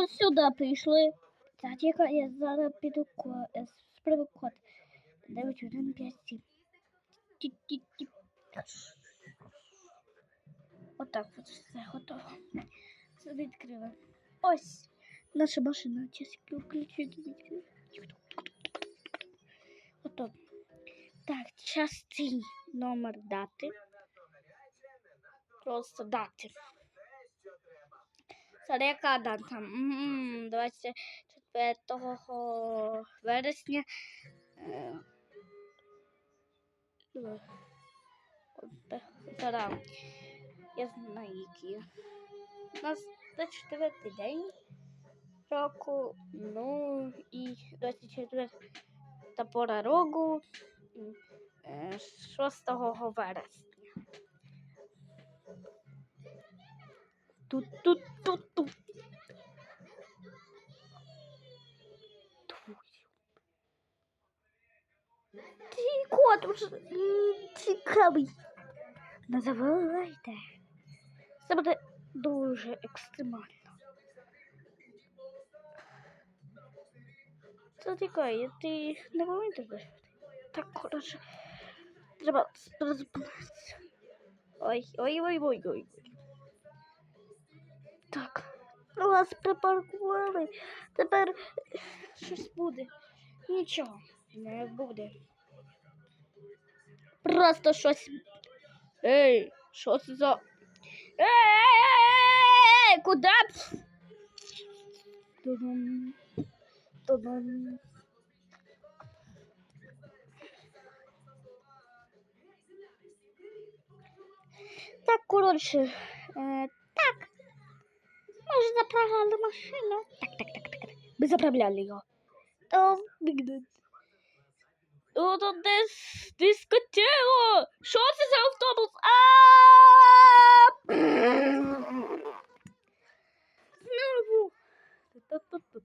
ось сюди прийшли. Яка я зараз піду е, спробую код. 9, 1, 5, 7. Отак от все готово. Все відкрили. Ось наша машина. Включити відкрили. Готово. Так, частий номер дати. Просто дати. Зараз яка дата? М, 24 вересня. Е, е. Я знаю, які. У нас 24 день року, ну і 24 та пора року м, е, 6 вересня. Тут, тут, тут, тут. Ти кот уже цікавий. Називайте. Це буде дуже екстремально. Це тікає, ти не помітиш? Так, коротше. Треба зупинитися. Ой, ой, ой, ой, ой. Так. Вас припаркували. Тепер щось буде. Нічого не буде. Просто щось. Ей, що це за. Ей, куди? б? Тудум. Тудум. Так, коротше, е, заправляли машину. Так, так, так, так. так. Ми заправляли його. О, бігдуть. О, тут десь дискотеко. Що це за автобус? А! Знову. Ту-ту-ту-ту.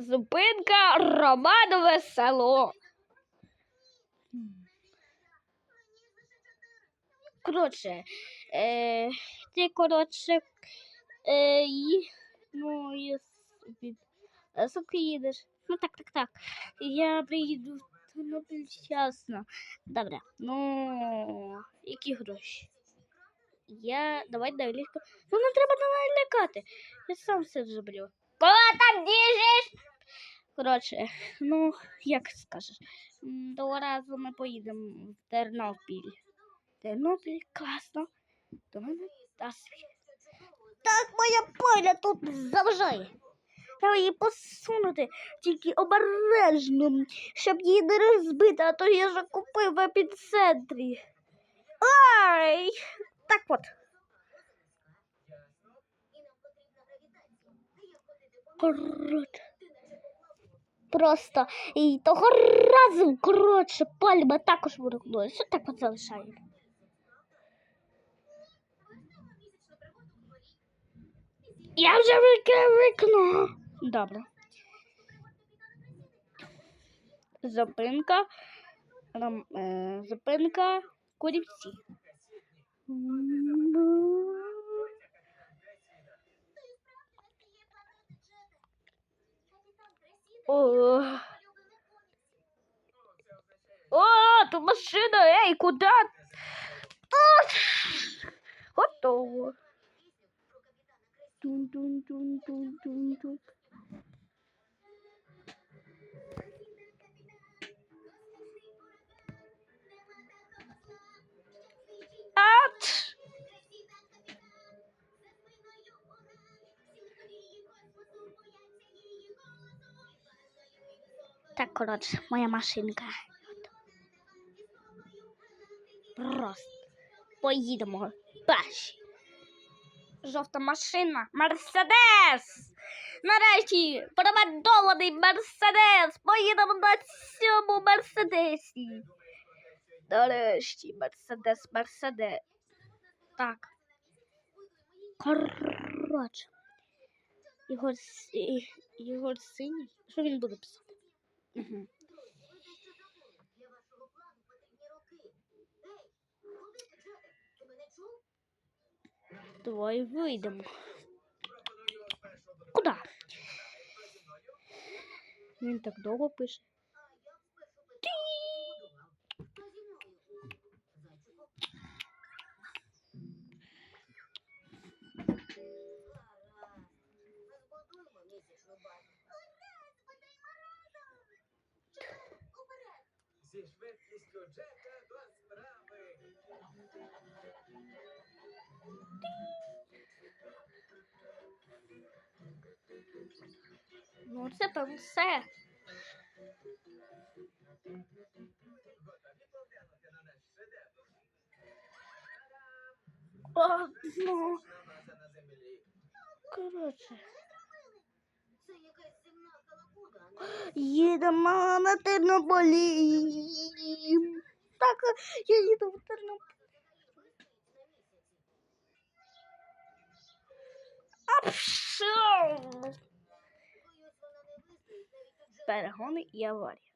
Зупинка Романове село. Коротше, е, ти, коротше, е, і, ну, і собі, е, їдеш. Ну, так, так, так. Я приїду в Тернопіль вчасно. Добре, ну, які гроші? Я, давай далі. Ну, не треба мене лякати. Я сам все зроблю. Кого там біжиш? Коротше, ну, як скажеш, того разу ми поїдемо в Тернопіль. Тернопіль класно. До мене та. Так моя поля тут заважає. Треба її посунути, тільки обережно, щоб її не розбити, а то я вже купив в епіцентрі. Ай! Так от. Коротше. Просто і того разу, коротше, пальма також вирухнула. Що так от залишаємо? Я вже вікно. Добре. Зупинка. Е, зупинка курівці. О, О, тут машина, ей, куда? Готово. Тун-тун-тун-тун-тун-тун. Так, коротше, моя машинка. Просто поїдемо. Перші. Жовта машина. Мерседес. Нарешті промандований Мерседес. Поїдемо на цьому Мерседесі. Нарешті Мерседес, Мерседес. Так. Коротше. Ігор, Ігор синій. Що він буде писати? Твой выйдем? Куда? Не так долго пише. Зі швидкістю Джека до справи. Ну, це там все. Готові поглянути на наш шедевр. О, ну, Смачна маса на землі. коротше. Це якась земна халабуда, а не Їдемо на Тернополі. Так, я їду в Тернополі. А пшов! боюсь, вона не вистоїть навіть у Джека. Перегони і аварія.